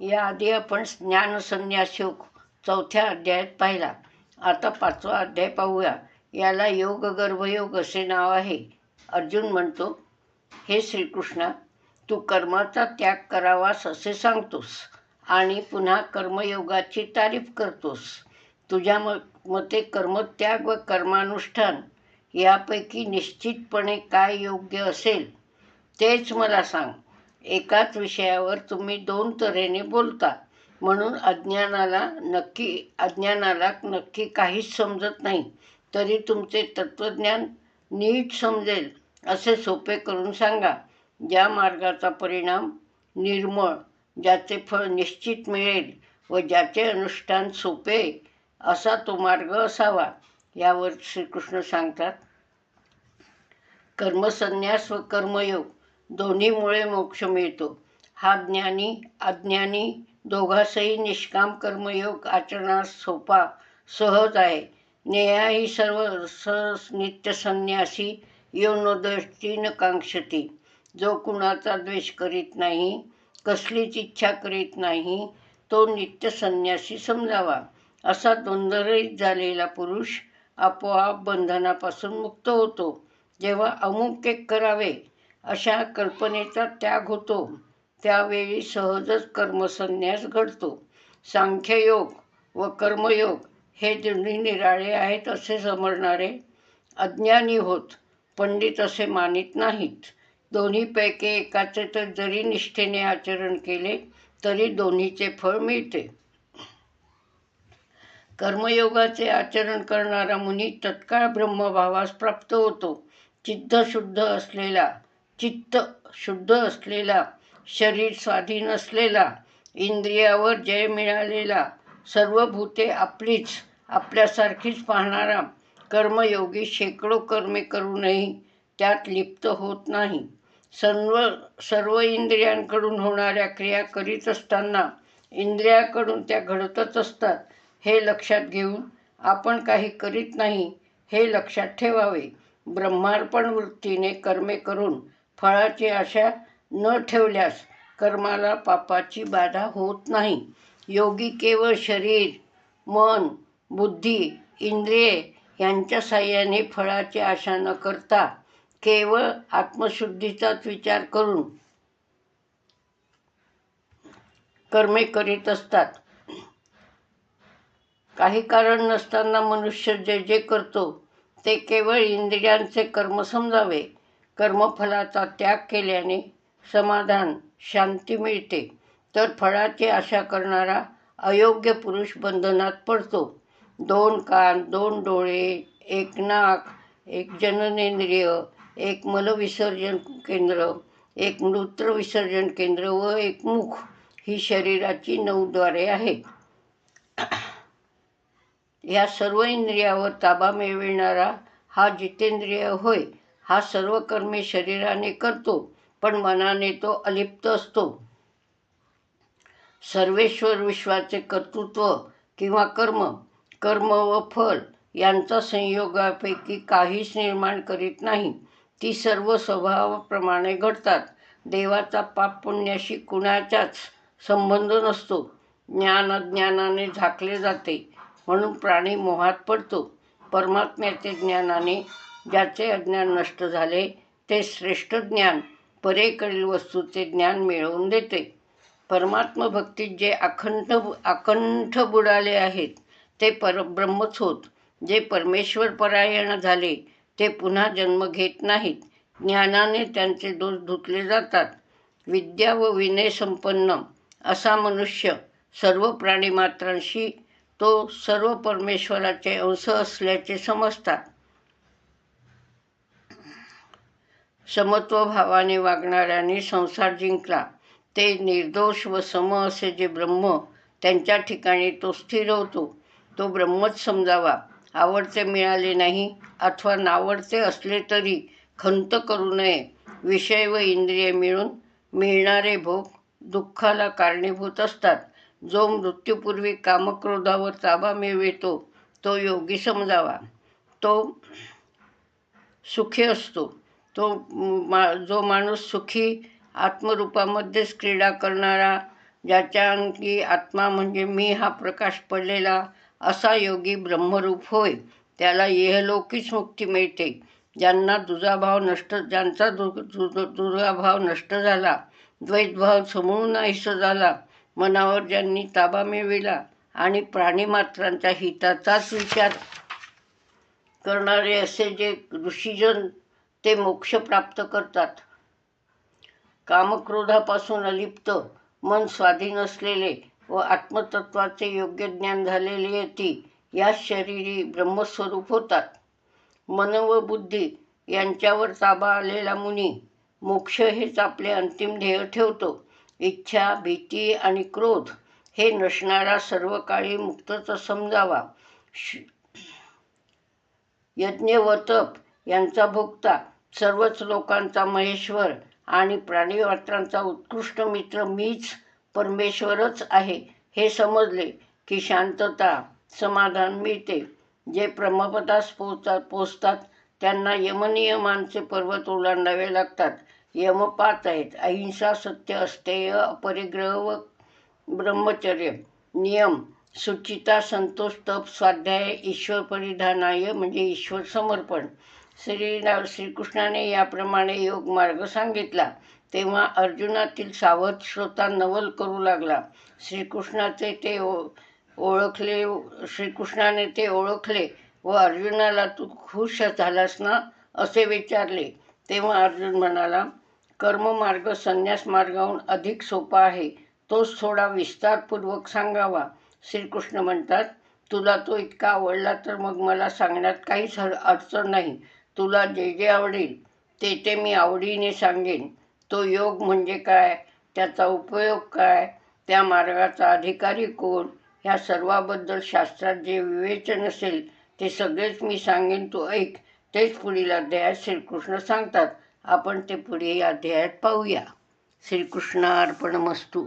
याआधी आपण ज्ञानसंन्यास योग चौथ्या अध्यायात पाहिला. आता पाचवा अध्याय पाहूया. याला योग गर्भयोग असे नाव आहे. अर्जुन म्हणतो हे श्रीकृष्णा तू कर्माचा त्याग करावास असे सांगतोस आणि पुन्हा कर्मयोगाची तारीफ करतोस. तुझ्या म मते कर्मत्याग व कर्मानुष्ठान यापैकी निश्चितपणे काय योग्य असेल तेच मला सांग. एकाच विषयावर तुम्ही दोन तऱ्हेने बोलता. म्हणून अज्ञानाला नक्की अज्ञानाला नक्की काहीच समजत नाही. तरी तुमचे तत्त्वज्ञान नीट समजेल असे सोपे करून सांगा. ज्या मार्गाचा परिणाम निर्मळ ज्याचे फळ निश्चित मिळेल व ज्याचे अनुष्ठान सोपे असा तो मार्ग असावा यावर श्रीकृष्ण सांगतात. कर्मसन्यास व कर्मयोग दोन्हीमुळे मोक्ष मिळतो. हा ज्ञानी अज्ञानी दोघांसही निष्काम कर्मयोग आचरणास सोपा सहज आहे. नेहा ही सर्व स नित्य योनोदृष्टी न कांक्षती. जो कुणाचा द्वेष करीत नाही कसलीच इच्छा करीत नाही तो नित्य संन्यासी समजावा. असा दोंदरहित झालेला पुरुष आपोआप बंधनापासून मुक्त होतो. जेव्हा अमुक एक करावे अशा कल्पनेचा त्याग होतो. त्यावेळी सहजच कर्मसन्यास घडतो. सांख्ययोग व कर्मयोग हे दोन्ही निराळे आहेत असे समजणारे अज्ञानी होत पंडित असे मानित नाहीत. दोन्हीपैकी एकाचे तर जरी निष्ठेने आचरण केले तरी दोन्हीचे फळ मिळते. कर्मयोगाचे आचरण करणारा मुनी तत्काळ ब्रह्मभावास प्राप्त होतो. चित्त शुद्ध असलेला चित्त शुद्ध असलेला शरीर स्वाधीन असलेला इंद्रियावर जय मिळालेला सर्व भूते आपलीच आपल्यासारखीच पाहणारा कर्मयोगी शेकडो कर्मे करूनही त्यात लिप्त होत नाही. सर्व सर्व इंद्रियांकडून होणाऱ्या क्रिया करीत असताना इंद्रियाकडून त्या घडतच असतात हे लक्षात घेऊन आपण काही करीत नाही हे लक्षात ठेवावे. ब्रह्मार्पण वृत्तीने कर्मे करून फळाची आशा न ठेवल्यास कर्माला पापाची बाधा होत नाही. योगी केवळ शरीर मन बुद्धी इंद्रिये यांच्या साह्याने फळाची आशा न करता केवळ आत्मशुद्धीचाच विचार करून कर्मे करीत असतात. काही कारण नसताना मनुष्य जे जे करतो ते केवळ इंद्रियांचे कर्म समजावे. कर्मफलाचा त्याग केल्याने समाधान शांती मिळते. तर फळाची आशा करणारा अयोग्य पुरुष बंधनात पडतो. दोन कान दोन डोळे एक नाक एक जननेंद्रिय एक मलविसर्जन केंद्र एक मूत्र विसर्जन केंद्र व एक मुख ही शरीराची नऊ द्वारे आहेत या सर्व इंद्रियावर ताबा मिळविणारा हा जितेंद्रिय होय. हा सर्व कर्मे शरीराने करतो पण मनाने तो अलिप्त असतो. सर्वेश्वर विश्वाचे कर्तृत्व किंवा कर्म कर्म व फल यांचा संयोगापैकी काहीच निर्माण करीत नाही. ती सर्व स्वभावाप्रमाणे घडतात. देवाचा पाप पुण्याशी कुणाचाच संबंध नसतो. ज्ञान अज्ञानाने झाकले जाते म्हणून प्राणी मोहात पडतो. परमात्म्याचे ज्ञानाने ज्याचे अज्ञान नष्ट झाले ते श्रेष्ठ ज्ञान परेकडील वस्तूचे ज्ञान मिळवून देते. परमात्म भक्तीत जे अखंड अकंठ बुडाले आहेत ते परब्रह्मच होत. जे परमेश्वर परायण झाले ते पुन्हा जन्म घेत नाहीत. ज्ञानाने त्यांचे दोष धुतले जातात. विद्या व विनय संपन्न असा मनुष्य सर्व प्राणीमात्रांशी तो सर्व परमेश्वराचे अंश असल्याचे समजतात. समत्वभावाने वागणाऱ्यांनी संसार जिंकला. ते निर्दोष व सम असे जे ब्रह्म त्यांच्या ठिकाणी तो स्थिर होतो. तो ब्रह्मच समजावा. आवडते मिळाले नाही अथवा नावडते असले तरी खंत करू नये. विषय व इंद्रिय मिळून मिळणारे भोग दुःखाला कारणीभूत असतात. जो मृत्यूपूर्वी कामक्रोधावर ताबा मिळवितो तो योगी समजावा. तो सुखी असतो. तो मा जो माणूस सुखी आत्मरूपामध्येच क्रीडा करणारा ज्याच्या अंगी आत्मा म्हणजे मी हा प्रकाश पडलेला असा योगी ब्रह्मरूप होय. त्याला इहलोकीच मुक्ती मिळते. ज्यांना दुजाभाव नष्ट ज्यांचा दु दु नष्ट झाला द्वैतभाव समूळ नाहीस झाला मनावर ज्यांनी ताबा मिळविला आणि प्राणीमात्रांच्या हिताचाच विचार करणारे असे जे ऋषीजन ते मोक्ष प्राप्त करतात. कामक्रोधापासून अलिप्त मन स्वाधीन असलेले व आत्मतत्वाचे योग्य ज्ञान झालेले यती या शरीरी ब्रह्मस्वरूप होतात. मन व बुद्धी यांच्यावर ताबा आलेला मुनी मोक्ष हेच आपले अंतिम ध्येय ठेवतो. इच्छा भीती आणि क्रोध हे नसणारा सर्व काळी मुक्तच समजावा. यज्ञ व तप यांचा भोगता सर्वच लोकांचा महेश्वर आणि प्राणीमात्रांचा उत्कृष्ट मित्र मीच परमेश्वरच आहे. हे समजले की शांतता समाधान मिळते. जे ब्रह्मपदास पोचतात पोचतात त्यांना यमनियमांचे पर्वत ओलांडावे लागतात. यमपात आहेत. अहिंसा सत्य अस्तेय अपरिग्रह व ब्रह्मचर्य. नियम सुचिता संतोष तप स्वाध्याय ईश्वर परिधानाय म्हणजे ईश्वर समर्पण. श्री श्रीकृष्णाने याप्रमाणे योग मार्ग सांगितला. तेव्हा अर्जुनातील सावध श्रोता नवल करू लागला. श्रीकृष्णाचे ते ओळखले श्रीकृष्णाने ते ओळखले व अर्जुनाला तू खुश झालास ना? असे विचारले. तेव्हा अर्जुन म्हणाला कर्ममार्ग संन्यास मार्गाहून अधिक सोपा आहे. तोच थोडा विस्तारपूर्वक सांगावा. श्रीकृष्ण म्हणतात तुला तो इतका आवडला तर मग मला सांगण्यात काहीच अडचण नाही. तुला जे जे आवडेल ते ते मी आवडीने सांगेन. तो योग म्हणजे काय? त्याचा उपयोग काय? त्या मार्गाचा अधिकारी कोण? ह्या सर्वाबद्दल शास्त्रात जे विवेचन असेल ते सगळेच मी सांगेन. तू ऐक. तेच पुढील अध्यायात श्रीकृष्ण सांगतात. आपण ते पुढे अध्यायात पाहूया. श्रीकृष्ण अर्पण मस्तू